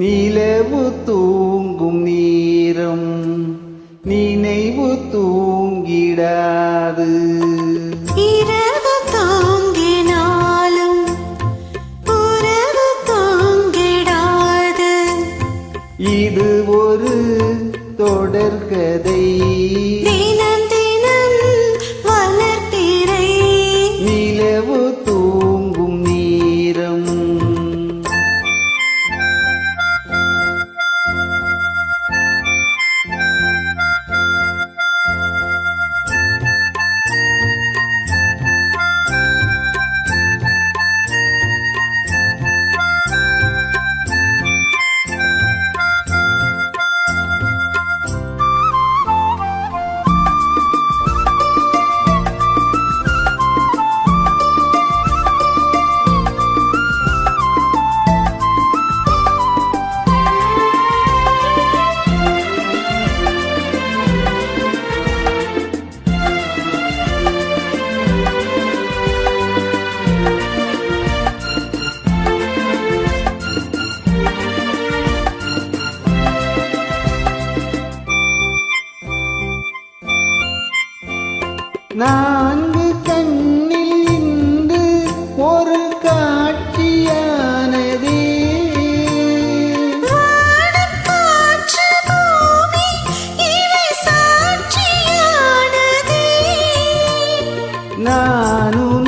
நிலவு தூங்கும் நேரம் நினைவு தூங்கிடாது. இரவு தூங்கினாலும் உறவு தூங்கிடாது. இது ஒரு தொடர்கதை நான்கு கண்ணில் இன்று ஒரு காட்சியானதே. வானம்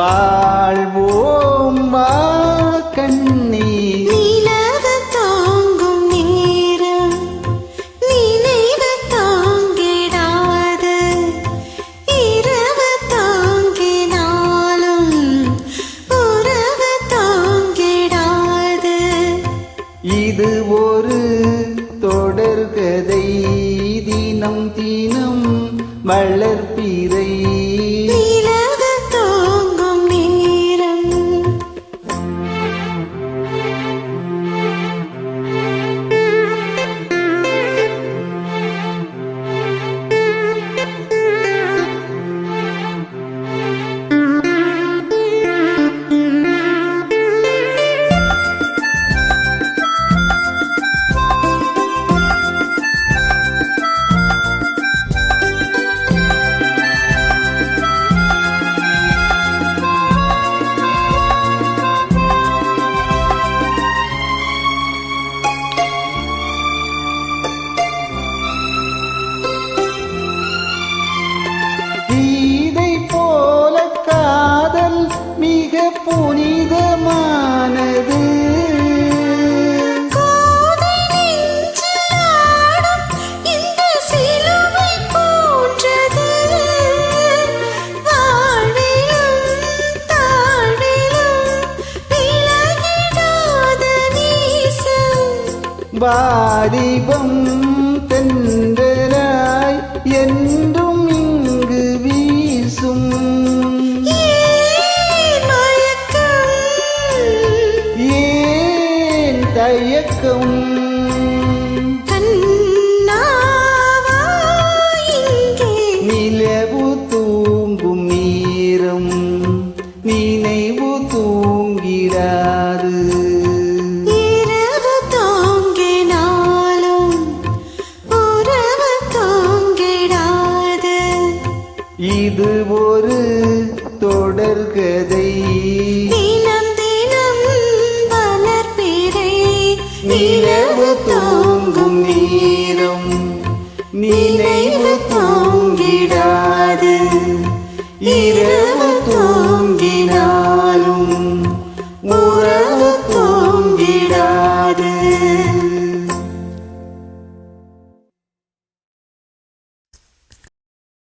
வாழ்வோம் வா கண்ணே தாங்கும் நேரம் நினைவு தாங்கிடாது. இரவு தாங்கினாலும் உறவு தாங்கிடாது. இது ஒரு தொடர்கதை. தினம் தினம் வளர்ப்பிறை நேசம். வாலிபம் தென்றலாய் என்றும் இங்கு வீசும். தயக்கம் நேரம் நினைவு தூங்கிடாது. இரவு தூங்கினார்